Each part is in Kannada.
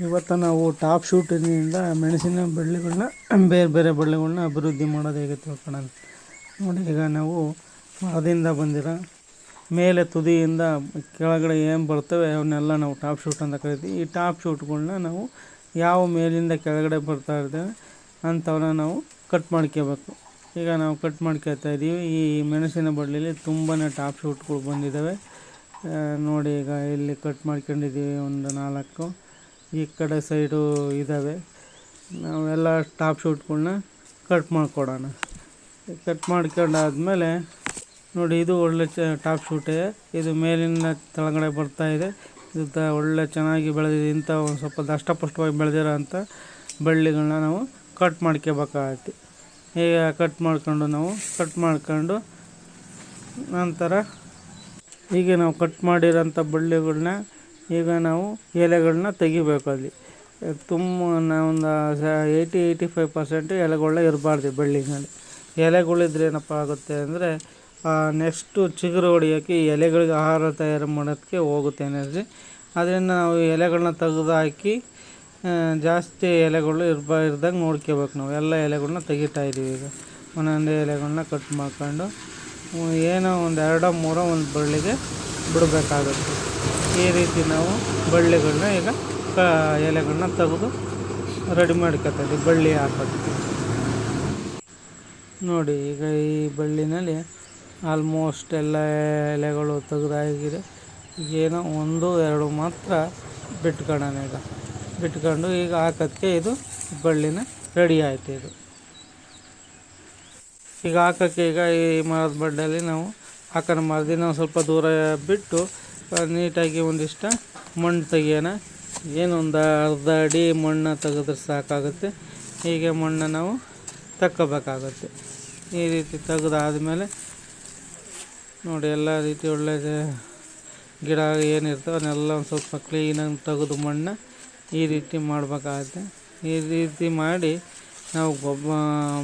ಇವತ್ತು ನಾವು ಟಾಪ್ ಶೂಟಿನಿಂದ ಮೆಣಸಿನ ಬಳ್ಳಿಗಳನ್ನ, ಬೇರೆ ಬೇರೆ ಬಳ್ಳಿಗಳನ್ನ ಅಭಿವೃದ್ಧಿ ಮಾಡೋದು ಹೇಗೆ ತಿಳ್ಕೊಳ್ಳೋಣ ನೋಡಿ, ಈಗ ನಾವು ಮರದಿಂದ ಬಂದಿರೋ, ಮೇಲೆ ತುದಿಯಿಂದ ಕೆಳಗಡೆ ಏನು ಬರ್ತವೆ ಅವನ್ನೆಲ್ಲ ನಾವು ಟಾಪ್ ಶೂಟ್ ಅಂತ ಕರಿತೀವಿ. ಈ ಟಾಪ್ ಶೂಟ್ಗಳನ್ನ ನಾವು ಯಾವ ಮೇಲಿಂದ ಕೆಳಗಡೆ ಬರ್ತಾ ಇರ್ತೇವೆ ಅಂಥವನ್ನ ನಾವು ಕಟ್ ಮಾಡ್ಕೋಬೇಕು. ಈಗ ನಾವು ಕಟ್ ಮಾಡ್ಕೋತಾ ಇದ್ದೀವಿ. ಈ ಮೆಣಸಿನ ಬಳ್ಳಿಲಿ ತುಂಬಾ ಟಾಪ್ ಶೂಟ್ಗಳು ಬಂದಿದ್ದಾವೆ ನೋಡಿ, ಈಗ ಇಲ್ಲಿ ಕಟ್ ಮಾಡ್ಕೊಂಡಿದ್ದೀವಿ ಒಂದು ನಾಲ್ಕು. ಈ ಕಡೆ ಸೈಡು ಇದ್ದಾವೆ ನಾವೆಲ್ಲ ಟಾಪ್ ಶೂಟ್ಗಳನ್ನ ಕಟ್ ಮಾಡಿಕೊಡೋಣ. ಕಟ್ ಮಾಡ್ಕೊಂಡಾದ್ಮೇಲೆ ನೋಡಿ, ಇದು ಒಳ್ಳೆ ಚ, ಟಾಪ್ ಶೂಟೇ. ಇದು ಮೇಲಿನ ತಳಗಡೆ ಬರ್ತಾ ಇದೆ. ಇದು ತ ಒಳ್ಳೆ ಚೆನ್ನಾಗಿ ಬೆಳೆದಿದೆ. ಇಂಥ ಒಂದು ಸ್ವಲ್ಪ ದಷ್ಟಪುಷ್ಟವಾಗಿ ಬೆಳೆದಿರೋ ಅಂಥ ಬಳ್ಳಿಗಳನ್ನ ನಾವು ಕಟ್ ಮಾಡ್ಕೋಬೇಕಾಗತ್ತೆ. ಈಗ ಕಟ್ ಮಾಡ್ಕೊಂಡು ನಾವು ಕಟ್ ಮಾಡ್ಕೊಂಡು ನಂತರ ಹೀಗೆ ನಾವು ಕಟ್ ಮಾಡಿರೋಂಥ ಬಳ್ಳಿಗಳನ್ನ ಈಗ ನಾವು ಎಲೆಗಳನ್ನ ತೆಗಿಬೇಕು ಅಲ್ಲಿ. ತುಂಬ ಒಂದು ಏಯ್ಟಿ ಏಯ್ಟಿ ಫೈವ್ ಪರ್ಸೆಂಟ್ ಎಲೆಗಳ್ನ ಇರಬಾರ್ದು ಬಳ್ಳಿನಲ್ಲಿ. ಎಲೆಗಳಿದ್ರೆ ಏನಪ್ಪ ಆಗುತ್ತೆ ಅಂದರೆ ನೆಕ್ಸ್ಟು ಚಿಗುರು ಹೊಡಿಯೋಕ್ಕೆ ಎಲೆಗಳಿಗೆ ಆಹಾರ ತಯಾರು ಮಾಡೋದಕ್ಕೆ ಹೋಗುತ್ತೆ ಎನರ್ಜಿ ಅದರಿಂದ ನಾವು ಎಲೆಗಳನ್ನ ತೆಗೆದು ಹಾಕಿ ಜಾಸ್ತಿ ಎಲೆಗಳು ಇರ್ಬ, ಇರ್ದಂಗೆ ನೋಡ್ಕೋಬೇಕು ನಾವು. ಎಲ್ಲ ಎಲೆಗಳನ್ನ ತೆಗಿತಾ ಇದ್ದೀವಿ ಈಗ. ಒಂದೊಂದೇ ಎಲೆಗಳನ್ನ ಕಟ್ ಮಾಡ್ಕೊಂಡು, ಏನೋ ಒಂದು ಎರಡೋ ಮೂರೋ ಒಂದು ಬಳ್ಳಿಗೆ ಬಿಡಬೇಕಾಗುತ್ತೆ. ಈ ರೀತಿ ನಾವು ಬಳ್ಳಿಗಳನ್ನ ಈಗ, ಕ, ಎಲೆಗಳನ್ನ ತೆಗೆದು ರೆಡಿ ಮಾಡ್ಕೊತೀವಿ ಬಳ್ಳಿ ಹಾಕೋದು ನೋಡಿ, ಈಗ ಈ ಬಳ್ಳಿನಲ್ಲಿ ಆಲ್ಮೋಸ್ಟ್ ಎಲ್ಲ ಎಲೆಗಳು ತೆಗೆದಾಗಿದೆ. ಏನೋ ಒಂದು, ಎರಡು ಮಾತ್ರ ಬಿಟ್ಕೊಳ್ಳೋಣ ಈಗ. ಬಿಟ್ಕೊಂಡು ಈಗ ಹಾಕೋದಕ್ಕೆ ಇದು ಬಳ್ಳಿನ ರೆಡಿ ಆಯ್ತು ಇದು. ಈಗ ಹಾಕೋಕ್ಕೆ ಈಗ ಈ ಮರದ ಬಡ್ಡಲ್ಲಿ ನಾವು ಹಾಕೋಣ ಮರದಿಂದ ಒಂದು ಸ್ವಲ್ಪ ದೂರ ಬಿಟ್ಟು ನೀಟಾಗಿ ಒಂದಿಷ್ಟು ಮಣ್ಣು ತೆಗಿಯೋಣ. ಏನು ಒಂದು ಅರ್ಧ ಅಡಿ ಮಣ್ಣು ತೆಗೆದ್ರೆ ಸಾಕಾಗುತ್ತೆ. ಹೀಗೆ ಮಣ್ಣು ನಾವು ತಕ್ಕೋಬೇಕಾಗುತ್ತೆ. ಈ ರೀತಿ ತೆಗೆದಾದ್ಮೇಲೆ ನೋಡಿ, ಎಲ್ಲ ರೀತಿ ಒಳ್ಳೆ ಗಿಡ ಏನಿರ್ತವೆ ಅದನ್ನೆಲ್ಲ ಒಂದು ಸ್ವಲ್ಪ ಕ್ಲೀನಾಗಿ ತೆಗೆದು ಮಣ್ಣು ಈ ರೀತಿ ಮಾಡಬೇಕಾಗತ್ತೆ. ಈ ರೀತಿ ಮಾಡಿ ನಾವು ಗೊಬ್ಬ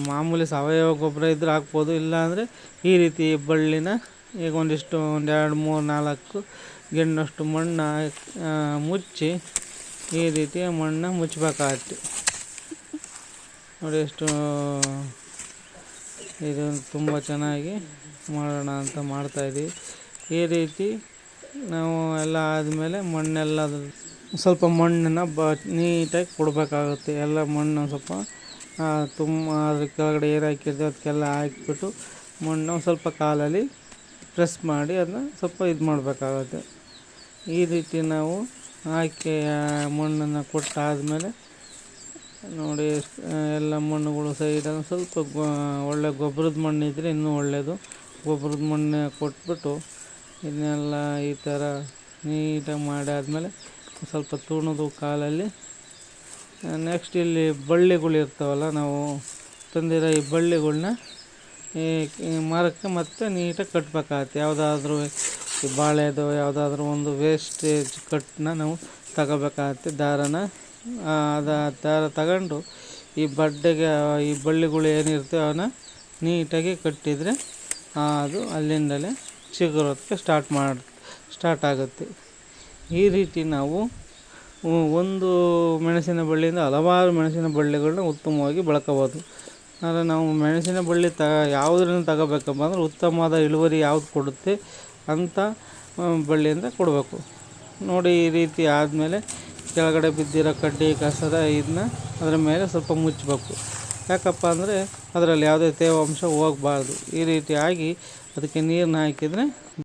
ಮಾಮೂಲಿ ಸಾವಯವ ಗೊಬ್ಬರ ಇದ್ದರೆ ಹಾಕ್ಬೋದು, ಇಲ್ಲಾಂದರೆ ಈ ರೀತಿ ಬಳ್ಳಿನ ಈಗ ಒಂದಿಷ್ಟು, ಒಂದು ಎರಡು, ಮೂರು, ನಾಲ್ಕು, ಗಿಣ್ಣಷ್ಟು ಮಣ್ಣು ಮುಚ್ಚಿ ಈ ರೀತಿ ಮಣ್ಣು ಮುಚ್ಚಬೇಕಾಗತ್ತೆ ನೋಡಿ ಎಷ್ಟು, ಇದು ತುಂಬ ಚೆನ್ನಾಗಿ ಮಾಡೋಣ ಅಂತ ಮಾಡ್ತಾಯಿದ್ದೀವಿ ಈ ರೀತಿ ನಾವು ಎಲ್ಲ ಆದಮೇಲೆ ಮಣ್ಣೆಲ್ಲ ಸ್ವಲ್ಪ ಮಣ್ಣನ್ನು ಬ, ನೀಟಾಗಿ ಕೊಡಬೇಕಾಗುತ್ತೆ. ಎಲ್ಲ ಮಣ್ಣು ಸ್ವಲ್ಪ ತುಂಬ, ಅದ್ರ ಕೆಳಗಡೆ ಏನು ಹಾಕಿರ್ತೀವಿ, ಅದಕ್ಕೆಲ್ಲ ಹಾಕಿಬಿಟ್ಟು ಮಣ್ಣು ಸ್ವಲ್ಪ ಕಾಲಲ್ಲಿ ಪ್ರೆಸ್ ಮಾಡಿ ಅದನ್ನ ಸ್ವಲ್ಪ ಇದು ಮಾಡಬೇಕಾಗುತ್ತೆ. ಈ ರೀತಿ ನಾವು ಹಾಕಿ ಮಣ್ಣನ್ನು ಕೊಟ್ಟಾದಮೇಲೆ ನೋಡಿ, ಎಲ್ಲ ಮಣ್ಣುಗಳು ಸೈಡನ್ನು ಸ್ವಲ್ಪ ಒಳ್ಳೆ ಗೊಬ್ಬರದ ಮಣ್ಣು ಇದ್ದರೆ ಇನ್ನೂ ಒಳ್ಳೆಯದು ಗೊಬ್ಬರದ ಮಣ್ಣು ಕೊಟ್ಬಿಟ್ಟು ಇದನ್ನೆಲ್ಲ ಈ ಥರ ನೀಟಾಗಿ ಮಾಡಾದಮೇಲೆ ಸ್ವಲ್ಪ ತುಣುದು ಕಾಲಲ್ಲಿ ನೆಕ್ಸ್ಟ್ ಇಲ್ಲಿ ಬಳ್ಳಿಗಳು ಇರ್ತಾವಲ್ಲ, ನಾವು ತಂದಿರೋ ಈ ಬಳ್ಳಿಗಳ್ನ ಈ ಮರಕ್ಕೆ ಮತ್ತೆ ನೀಟಾಗಿ ಕಟ್ಟಬೇಕಾಗತ್ತೆ ಯಾವುದಾದ್ರೂ ಈ ಬಾಳೆದು, ಯಾವುದಾದ್ರೂ ಒಂದು ವೇಸ್ಟೇಜ್ ಕಟ್ಟನ್ನ ನಾವು ತಗೋಬೇಕಾಗತ್ತೆ ದಾರನ. ಅದ ದಾರ ತಗೊಂಡು ಈ ಬಡ್ಡೆಗೆ, ಈ ಬಳ್ಳಿಗಳು ಏನಿರ್ತವೆ ಅವನ್ನ ನೀಟಾಗಿ ಕಟ್ಟಿದರೆ ಅದು ಅಲ್ಲಿಂದಲೇ ಚಿಗುರೋದಕ್ಕೆ ಸ್ಟಾರ್ಟ್ ಮಾಡಿ ಸ್ಟಾರ್ಟ್ ಆಗುತ್ತೆ. ಈ ರೀತಿ ನಾವು ಒಂದು ಮೆಣಸಿನ ಬಳ್ಳಿಯಿಂದ ಹಲವಾರು ಮೆಣಸಿನ ಬಳ್ಳಿಗಳನ್ನ ಉತ್ತಮವಾಗಿ ಬೆಳ್ಕೋಬೋದು. ಆದರೆ ನಾವು ಮೆಣಸಿನ ಬಳ್ಳಿ ತ ಯಾವುದ್ರಿಂದ ತಗೋಬೇಕಪ್ಪ ಅಂದ್ರೆ ಉತ್ತಮವಾದ ಇಳುವರಿ ಯಾವ್ದು ಕೊಡುತ್ತೆ ಅಂಥ ಬಳ್ಳಿಯಿಂದ ಕೊಡಬೇಕು. ನೋಡಿ ಈ ರೀತಿ ಆದಮೇಲೆ ಕೆಳಗಡೆ ಬಿದ್ದಿರೋ ಕಡ್ಡಿ, ಕಸದ ಇದನ್ನ ಅದರ ಮೇಲೆ ಸ್ವಲ್ಪ ಮುಚ್ಚಬೇಕು. ಯಾಕಪ್ಪ ಅಂದರೆ ಅದರಲ್ಲಿ ಯಾವುದೇ ತೇವಾಂಶ ಹೋಗಬಾರ್ದು. ಈ ರೀತಿಯಾಗಿ ಅದಕ್ಕೆ ನೀರನ್ನ ಹಾಕಿದರೆ